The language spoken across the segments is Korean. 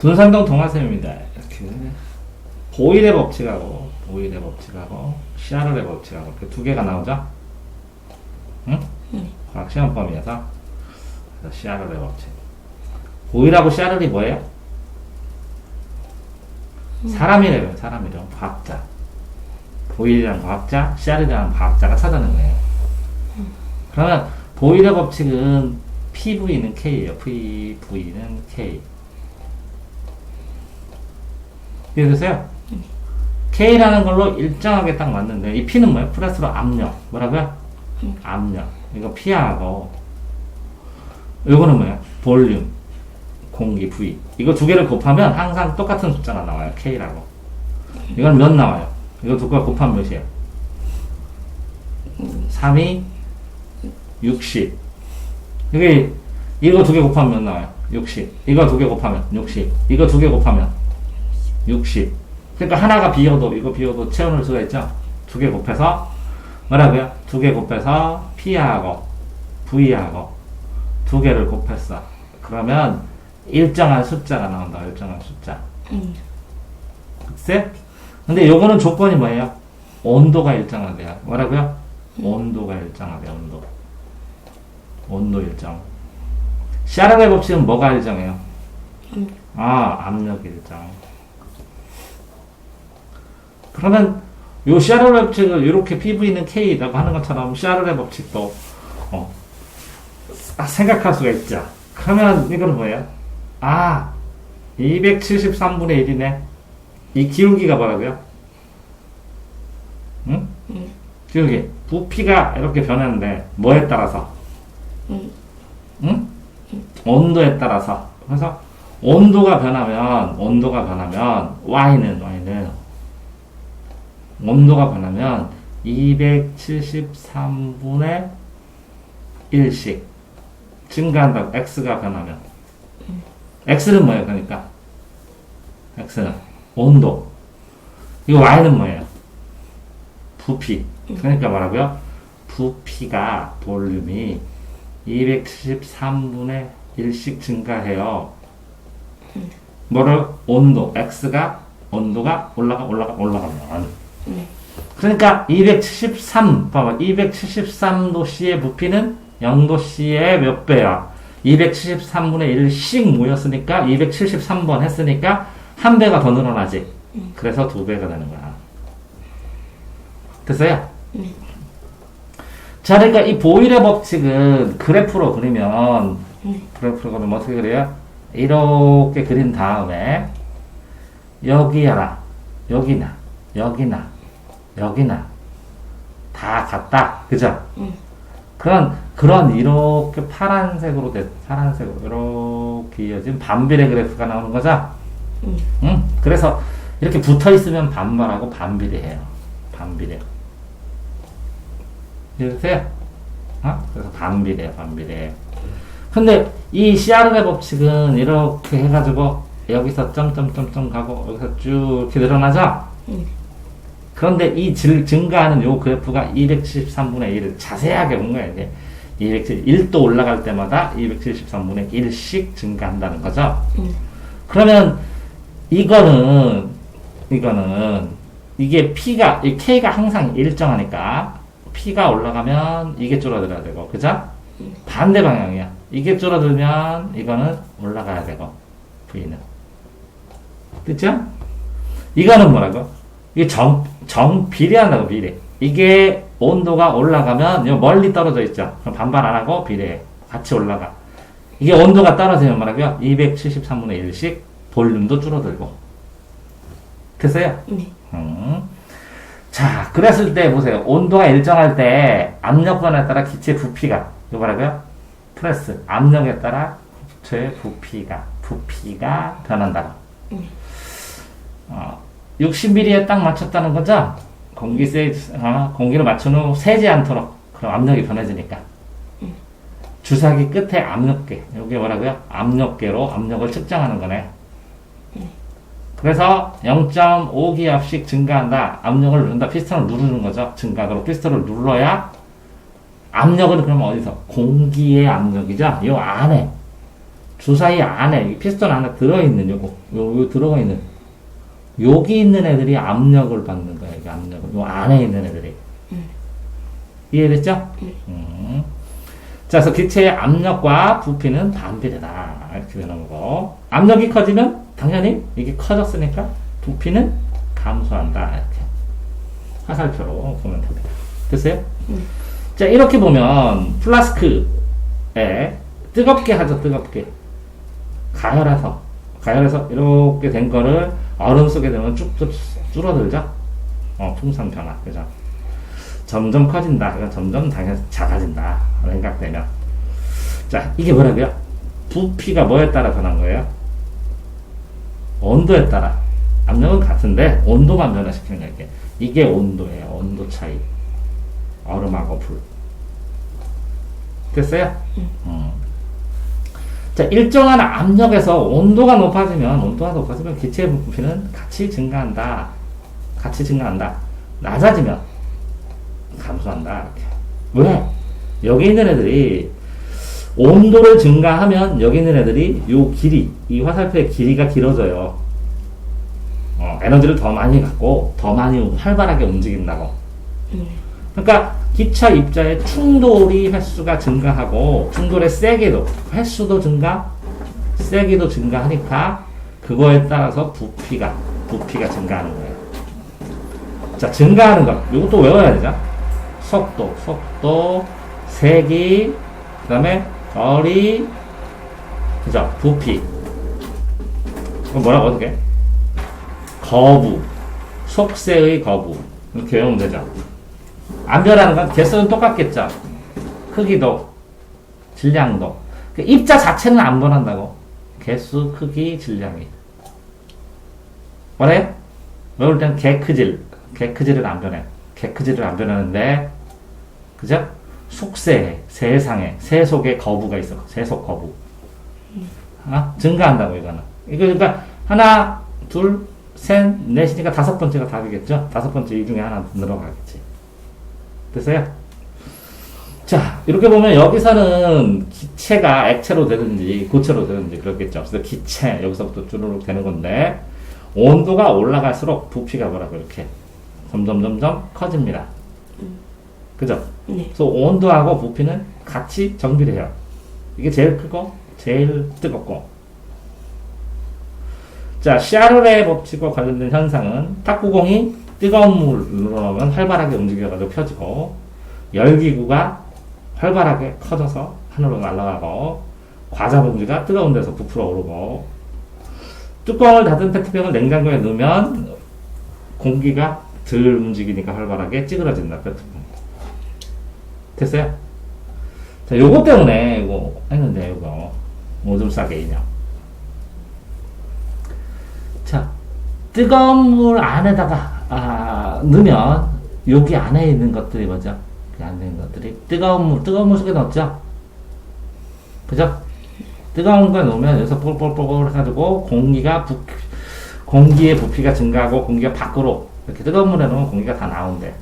분산동 동화쌤입니다. 이렇게 보일의 법칙하고 보일의 법칙하고 시아르의 법칙하고 이렇게 두 개가 나오죠? 응? 과학 시험 범위에서 그래서 시아르의 법칙. 보일하고 시아르이 뭐예요? 사람이래요. 사람이래요. 과학자. 보일이라는 과학자, 시아르라는 과학자가 찾아낸 거예요. 그러면 보일의 법칙은 PV는 K예요. PV는 K. 이해되세요? K라는 걸로 일정하게 딱 맞는데 이 P는 뭐예요? 플러스로 압력. 뭐라고요? 압력. 이거 P하고 이거는 뭐예요? 볼륨. 공기 V. 이거 두 개를 곱하면 항상 똑같은 숫자가 나와요. K라고. 이건 몇 나와요? 이거 두개 곱하면 몇이에요? 3이 60. 이게 이거 두 개 곱하면 몇 나와요? 60. 이거 두 개 곱하면 60. 이거 두 개 곱하면 60. 그러니까 하나가 비어도 이거 비어도 채워넣을 수가 있죠. 두 개 곱해서 뭐라고요? 두 개 곱해서 P하고 V하고 두 개를 곱했어. 그러면 일정한 숫자가 나온다. 일정한 숫자. 응. 글쎄? 근데 요거는 조건이 뭐예요? 온도가 일정하대요. 뭐라고요? 온도가 일정하대요. 온도. 온도 일정. 샤라의 법칙은 뭐가 일정해요? 아, 압력 일정. 그러면 요 샤르의 법칙을 이렇게 PV는 K라고 하는 것처럼 샤르의 법칙도 어, 아, 생각할 수가 있죠. 그러면 이건 뭐예요? 아, 273분의 1이네. 이 기울기가 뭐라고요? 응? 응. 기울기. 부피가 이렇게 변하는데 뭐에 따라서? 응. 응? 온도에 따라서. 그래서 온도가 변하면 온도가 변하면 y는 y는 온도가 변하면 273분의 1씩 증가한다고 x가 변하면. X는 뭐예요 그러니까? X는 온도. 이거 y는 뭐예요? 부피. 그러니까 뭐라고요? 부피가 볼륨이 273분의 1씩 증가해요. 뭐를? 온도. X가 온도가 올라가 올라가 올라가면 네. 그러니까 273 봐봐 273도씨의 부피는 0도씨의 몇 배야 273분의 1씩 모였으니까 273번 했으니까 한 배가 더 늘어나지 그래서 두 배가 되는 거야 됐어요? 네. 자 그러니까 이 보일의 법칙은 그래프로 그리면 네. 그래프로 그리면 어떻게 그려요? 이렇게 그린 다음에 여기야 여기 나 여기나 여기나 다 같다 그죠? 응. 그런 그런 이렇게 파란색으로 된 파란색으로 이렇게 이어진 반비례 그래프가 나오는 거죠? 응. 응? 그래서 이렇게 붙어 있으면 반발하고 반비례해요. 반비례. 이해되세요? 어? 그래서 반비례, 반비례. 근데 이 시아르의 법칙은 이렇게 해가지고 여기서 점점점점 가고 여기서 쭉 이렇게 늘어나죠? 응. 그런데 이 질, 증가하는 요 그래프가 273분의 1을 자세하게 본 거예요. 이게 271도 올라갈 때마다 273분의 1씩 증가한다는 거죠. 응. 그러면 이거는 이거는 이게 P가 이 K가 항상 일정하니까 P가 올라가면 이게 줄어들어야 되고 그죠? 반대 방향이야. 이게 줄어들면 이거는 올라가야 되고 V는 그죠? 이거는 뭐라고? 이게 정, 정 비례한다고 비례. 이게 온도가 올라가면 요 멀리 떨어져 있죠. 그럼 반발 안 하고 비례해. 같이 올라가. 이게 온도가 떨어지면 뭐라고요? 273분의 1씩 볼륨도 줄어들고. 됐어요? 네. 음. 자, 그랬을 때 보세요. 온도가 일정할 때 압력 변화에 따라 기체 부피가 이거 뭐라고요? 프레스 압력에 따라 기체 부피가 부피가 변한다. 음. 어, 60mm에 딱 맞췄다는 거죠? 공기 세, 어, 공기를 맞춰놓으면 새지 않도록 그럼 압력이 변해지니까. 주사기 끝에 압력계, 여기 뭐라고요? 압력계로 압력을 측정하는 거네. 그래서 0.5기압씩 증가한다. 압력을 누른다. 피스톤을 누르는 거죠. 증가도로 피스톤을 눌러야 압력은 그러면 어디서? 공기의 압력이죠. 요 안에 주사위 안에, 이 피스톤 안에 들어있는 요거, 요, 요 들어가 있는, 여기 있는 애들이 압력을 받는 거야, 이게 압력을. 요 안에 있는 애들이. 이해됐죠? 음. 자, 그래서 기체의 압력과 부피는 반비례다. 이렇게 되는 거고. 압력이 커지면 당연히 이게 커졌으니까 부피는 감소한다. 이렇게. 화살표로 보면 됩니다. 됐어요? 자, 이렇게 보면 플라스크에 뜨겁게 하죠, 뜨겁게. 가열해서. 가열해서 이렇게 된 거를 얼음 속에 넣으면 쭉쭉 줄어들죠? 어, 풍선 변화. 그죠? 점점 커진다. 그러니까 점점 당연히 작아진다. 생각되면. 자, 이게 뭐라고요? 부피가 뭐에 따라 변한 거예요? 온도에 따라. 압력은 같은데 온도만 변화시키는 거예요. 이게. 이게 온도예요. 온도 차이. 얼음하고 불. 됐어요? 음. 자, 일정한 압력에서 온도가 높아지면, 온도가 높아지면 기체의 부피는 같이 증가한다. 같이 증가한다. 낮아지면 감소한다. 이렇게. 왜? 여기 있는 애들이 온도를 증가하면 여기 있는 애들이 요 길이, 이 화살표의 길이가 길어져요. 어, 에너지를 더 많이 갖고 더 많이 활발하게 움직인다고. 그러니까 기차 입자의 충돌이 횟수가 증가하고 충돌의 세기도 횟수도 증가, 세기도 증가하니까 그거에 따라서 부피가 부피가 증가하는 거예요. 자, 증가하는 것. 이것도 외워야 되죠. 속도, 속도, 세기, 그 다음에 거리, 그죠? 부피. 뭐라고 어떻게? 거부, 속세의 거부. 이렇게 외우면 되죠. 안 변하는 건 개수는 똑같겠죠. 크기도, 질량도. 그 입자 자체는 안 변한다고. 개수, 크기, 질량이. 뭐래요? 외울 때는 개크질, 개크질은 안 변해. 개크질은 안 변하는데, 그죠? 속세, 세상에, 세속의 거부가 있어. 세속 거부. 아, 증가한다고, 이거는. 이거, 그러니까, 하나, 둘, 셋, 넷이니까 다섯 번째가 답이겠죠? 다섯 번째 이 중에 하나 늘어가겠지. 됐어요? 자, 이렇게 보면 여기서는 기체가 액체로 되든지 고체로 되든지 그렇겠죠. 그래서 기체, 여기서부터 주르륵 되는 건데, 온도가 올라갈수록 부피가 뭐라고 이렇게 점점 점점 커집니다. 그죠? 네. 그래서 온도하고 부피는 같이 정비돼요. 이게 제일 크고 제일 뜨겁고. 자, 샤르레 법칙과 관련된 현상은 탁구공이 뜨거운 넣으면 활발하게 움직여가지고 펴지고 열기구가 활발하게 커져서 하늘로 날아가고 과자 봉지가 뜨거운 데서 부풀어 오르고 뚜껑을 닫은 페트병을 냉장고에 넣으면 공기가 덜 움직이니까 활발하게 찌그러진다 페트병. 됐어요? 자, 요거 때문에 이거 했는데 이거 오줌 싸게 인형. 자, 뜨거운 물 안에다가 아, 넣으면 여기 안에 있는 것들이 뭐죠? 그 안에 있는 것들이 뜨거운 물, 뜨거운 물 속에 넣었죠? 그죠? 뜨거운 거 넣으면 여기서 뽀글뽀글 해가지고 공기가 부, 공기의 부피가 증가하고 공기가 밖으로 이렇게 뜨거운 물에 넣으면 공기가 다 나온대.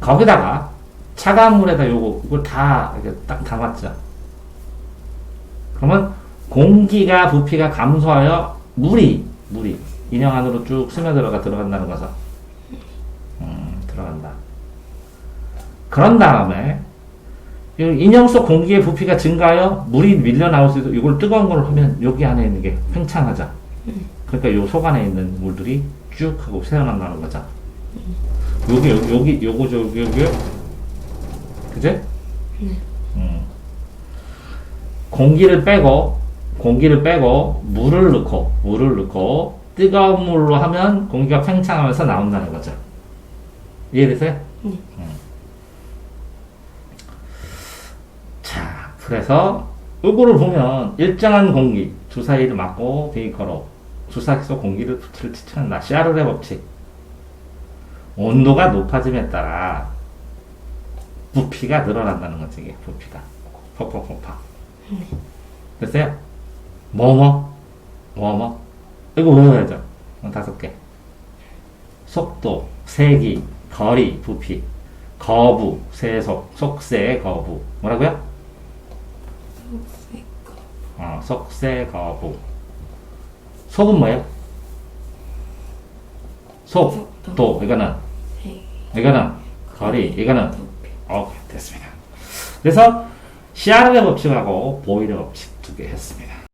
거기다가 차가운 물에다 요거 이걸 다 이렇게 딱 담았죠. 그러면 공기가 부피가 감소하여 물이 물이 인형 안으로 쭉 스며들어가 들어간다는 거죠. 음, 들어간다. 그런 다음에 이 인형 속 공기의 부피가 증가하여 물이 밀려 나올 수 있어. 이걸 뜨거운 걸 하면 여기 안에 있는 게 팽창하죠. 그러니까 요 속 안에 있는 물들이 쭉 하고 새어난다는 거죠. 여기 여기 여기 요거죠 여기 여기 그제? 음. 공기를 빼고 공기를 빼고 물을 넣고 물을 넣고 뜨거운 물로 하면 공기가 팽창하면서 나온다는 거죠. 이해되세요? 네. 음. 자, 그래서 요거를 보면 일정한 공기 주사위를 맞고 베이커로 주사기 속 공기를 추출한다. 샤르레 법칙. 온도가 높아짐에 따라 부피가 늘어난다는 거지, 이게 부피가. 퍽퍽퍽퍽. 됐어요? 뭐뭐? 뭐뭐? 이거 외워야죠. 어, 다섯 개. 속도, 세기, 거리, 부피, 거부, 세속, 속세, 거부. 뭐라고요? 어, 속세 거부. 속은 뭐예요? 속, 도. 이거는, 해. 이거는 거리. 이거는 오케이, 됐습니다. 그래서 시아르의 법칙하고 보일의 법칙 두 개 했습니다.